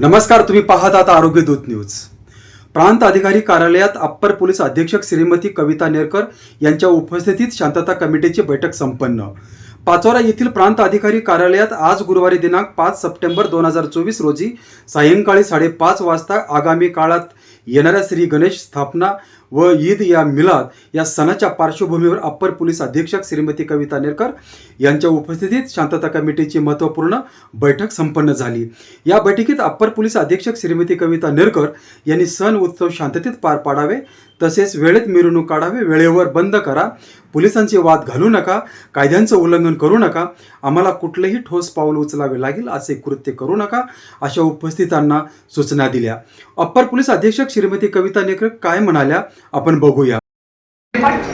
नमस्कार तुम्ही पाहत आता आरोग्य दूत न्यूज. प्रांत अधिकारी कार्यालयात अप्पर पोलीस अधीक्षक श्रीमती कविता नेरकर यांच्या उपस्थितीत शांतता कमिटीची बैठक संपन्न. पाचोरा येथील प्रांत अधिकारी कार्यालयात आज गुरुवारी दिनांक पाच सप्टेंबर दोन हजार चोवीस रोजी सायंकाळी साडेपाच वाजता आगामी काळात येणाऱ्या श्री गणेश स्थापना व ईद या मिलाद या सणाच्या पार्श्वभूमीवर अप्पर पोलीस अधीक्षक श्रीमती कविता नेरकर यांच्या उपस्थितीत शांतता कमिटीची महत्त्वपूर्ण बैठक संपन्न झाली. या बैठकीत अप्पर पोलीस अधीक्षक श्रीमती कविता नेरकर यांनी सण उत्सव शांततेत पार पाडावे तसेच वेळेत मिरवणूक काढावे वेळेवर बंद करा. पोलिसांचे वाद घालू नका कायद्यांचं उल्लंघन करू नका. आम्हाला कुठलंही ठोस पाऊल उचलावे लागेल असे कृत्य करू नका अशा उपस्थितांना सूचना दिल्या. अप्पर पोलीस अधीक्षक श्रीमती कविता नेकर काय म्हणाल्या आपण बघूया.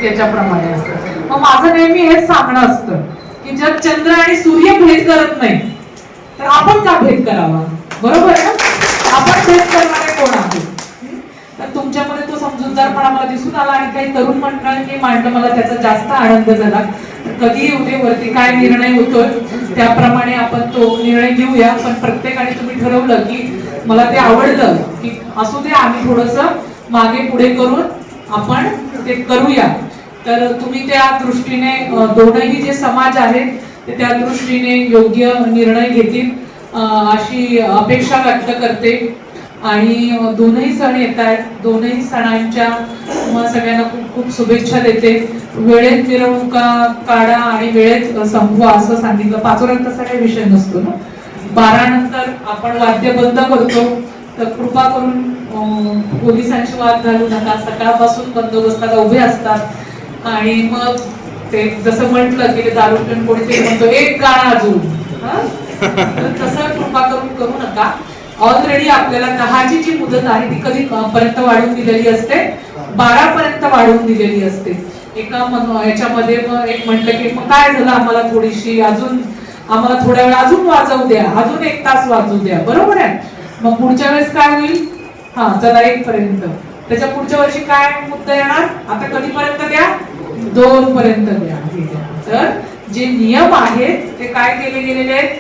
याच्याप्रमाणे असतं. मग माझं नेहमी हेच सांगणं असतं की जर चंद्र आणि सूर्य भेद करत नाही तर आपण का भेद करावा? बरोबर आहे ना? आपण भेद करणारे कोण आहोत? तुमच्यामध्ये तो समजूतदारपणा मला दिसून आला आणि काही तरुण मंडळांनी मांडलं मला त्याचा जास्त आनंद झाला. तर कधी येऊ वरती काय निर्णय होतोय त्याप्रमाणे आपण तो निर्णय घेऊया. पण प्रत्येकाने तुम्ही ठरवलं की मला ते आवडलं की असू दे आम्ही थोडस मागे पुढे करून आपण ते करूया. तर तुम्ही त्या दृष्टीने दोनही जे समाज आहेत ते त्या दृष्टीने योग्य निर्णय घेतील. अशी अपेक्षा व्यक्त करते. आणि दोनही सण येत आहेत दोनही सणांच्या सगळ्यांना खूप खूप शुभेच्छा देते. वेळेत मिरवणुका काढा आणि वेळेत संपवा असं सांगितलं. पाचोऱ्यात तसा काही विषय नसतो ना. बारा नंतर आपण वाद्य बंद करतो. तर कृपा करून पोलिसांची वाद घालू नका. सकाळपासून बंदोबस्ताला उभे असतात. आणि मग ते जसं म्हटलं की ते दारू कोणीतरी म्हणतो एक गाणं अजून. तसं कृपा करून करू नका. ऑलरेडी आपल्याला दहाची जी मुदत आहे ती कधी पर्यंत वाढवून दिलेली असते? बारा पर्यंत वाढवून दिलेली असते. एका मन- याच्यामध्ये मग एक म्हटलं की मग काय झालं आम्हाला थोडीशी? अजून आम्हाला थोड्या वेळ अजून वाजवू द्या अजून एक तास वाजवू द्या. बरोबर आहे? मग पुढच्या वेळेस काय होईल? हा चला एक पर्यंत त्याच्या पुढच्या वर्षी काय मुद्दा येणार? आता कधीपर्यंत द्या? दोन पर्यंत द्या तर जे नियम आहेत ते काय केले गेलेले आहेत?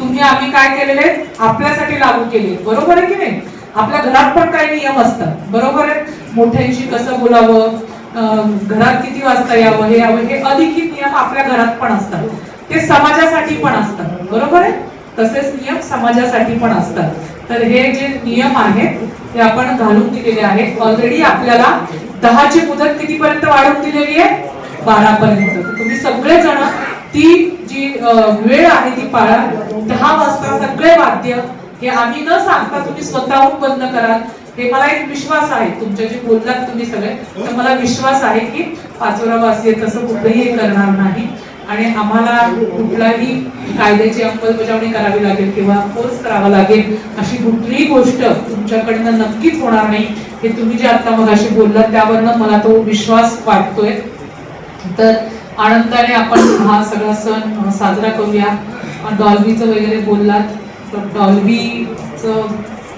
तुम्ही आम्ही काय केलेले आपल्यासाठी लागू केले. बरोबर आहे की नाही? आपल्या घरात पण काही नियम असतात. बरोबर आहे? मोठ्यांशी कसं बोलावं? घरात किती वाजता यावं? हे यावं? हे अलिखित नियम आपल्या घरात पण असतात. ते समाजासाठी पण असतात. बरोबर आहे? तसेच नियम समाजासाठी पण असतात. तर हे जे नियम आहेत ते आपण घालून दिलेले आहेत. ऑलरेडी आपल्याला दहाची मुदत कितीपर्यंत वाढवून दिलेली आहे? बारा पर्यंत तुम्ही सगळेजण ती जी वेळ आहे ती पाळा. दहा वाजता सगळे वाद्य हे आम्ही न सांगता तुम्ही स्वतःहून बंद कराल. हे मला एक विश्वास आहे. तुमच्या जे बोललात तुम्ही सगळे तर मला विश्वास आहे की पाचोरा वासी तसं कुठेही करणार नाही. आणि आम्हाला कुठलाही कायद्याची अंमलबजावणी करावी लागेल किंवा फोर्स करावा लागेल अशी कुठलीही गोष्ट तुमच्याकडनं नक्कीच होणार नाही. हे तुम्ही जे आता मग अशी बोललात त्यावरनं मला तो विश्वास वाटतोय. तर आनंदाने आपण हा सगळा सण साजरा करूया. डॉल्बीचं वगैरे बोललात तर डॉल्बीचं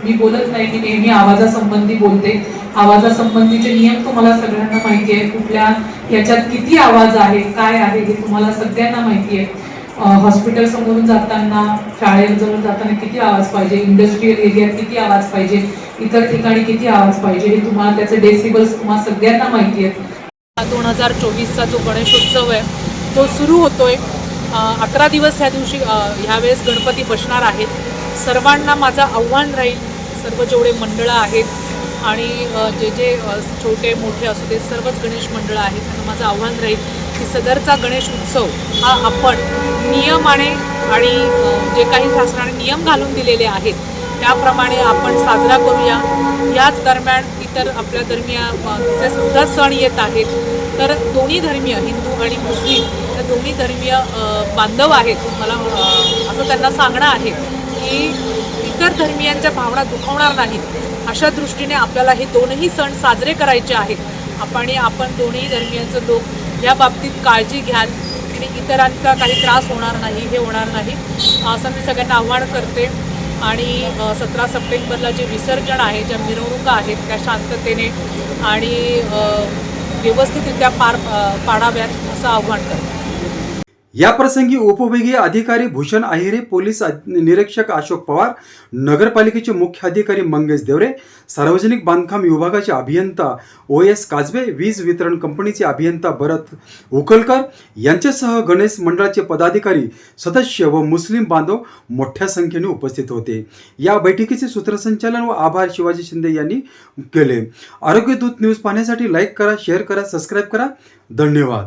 मी बोलत नाही मी नेहमी आवाजासंबंधी बोलते. आवाजासंबंधीचे नियम तुम्हाला सगळ्यांना माहिती आहे. कुठल्या याच्यात किती आवाज आहे काय आहे हे तुम्हाला सगळ्यांना माहिती आहे. हॉस्पिटल समोरून जाताना शाळेजवळ जाताना किती आवाज पाहिजे इंडस्ट्रियल एरियात किती आवाज पाहिजे इतर ठिकाणी किती आवाज पाहिजे हे तुम्हाला त्याचे डेसिबल्स तुम्हाला सगळ्यांना माहिती आहेत दोन हजार चोवीसचा जो गणेशोत्सव आहे तो सुरू होतोय. अकरा दिवस ह्या दिवशी ह्यावेळेस गणपती बसणार आहेत. सर्वांना माझं आव्हान राहील सर्व जेवढे मंडळं आहेत आणि जे जे छोटे मोठे असू ते सर्वच गणेश मंडळं आहेत त्यांना माझं आव्हान राहील की सदरचा गणेश उत्सव हा आपण नियमाने आणि जे काही शासनाने नियम घालून दिलेले आहेत त्याप्रमाणे आपण साजरा करूया. याच दरम्यान तर आपल्या धर्मीय सुद्धा सण येत आहेत. तर दोन्ही धर्मीय हिंदू आणि मुस्लिम या दोन्ही धर्मीय बांधव आहेत. मला असं त्यांना सांगणं आहे की इतर धर्मियांच्या भावना दुखवणार नाहीत. अशा दृष्टीने आपल्याला हे दोनही सण साजरे करायचे आहेत. आपण आपण दोन्ही धर्मियांचं लोक या बाबतीत काळजी घ्याल आणि इतरांचा काही त्रास होणार नाही हे होणार नाही. असं मी सगळ्यांना आव्हान करते. आणि सतरा सप्टेंबरला जे विसर्जन आहे ज्या मिरवणुका आहेत त्या शांततेने आणि व्यवस्थितरित्या पार पाडाव्यात असं आव्हान करते याप्रसंगी उपविभागीय अधिकारी भूषण आहिरे पोलीस निरीक्षक अशोक पवार नगरपालिकेचे मुख्य अधिकारी मंगेश देवरे सार्वजनिक बांधकाम विभागाचे अभियंता ओ एस काजवे वीज वितरण कंपनीचे अभियंता भरत उकलकर यांच्यासह गणेश मंडळाचे पदाधिकारी सदस्य व मुस्लिम बांधव मोठ्या संख्येने उपस्थित होते. या बैठकीचे सूत्रसंचालन व आभार शिवाजी शिंदे यांनी केले. आरोग्य दूत न्यूज पाहण्यासाठी लाईक करा शेअर करा सबस्क्राईब करा. धन्यवाद.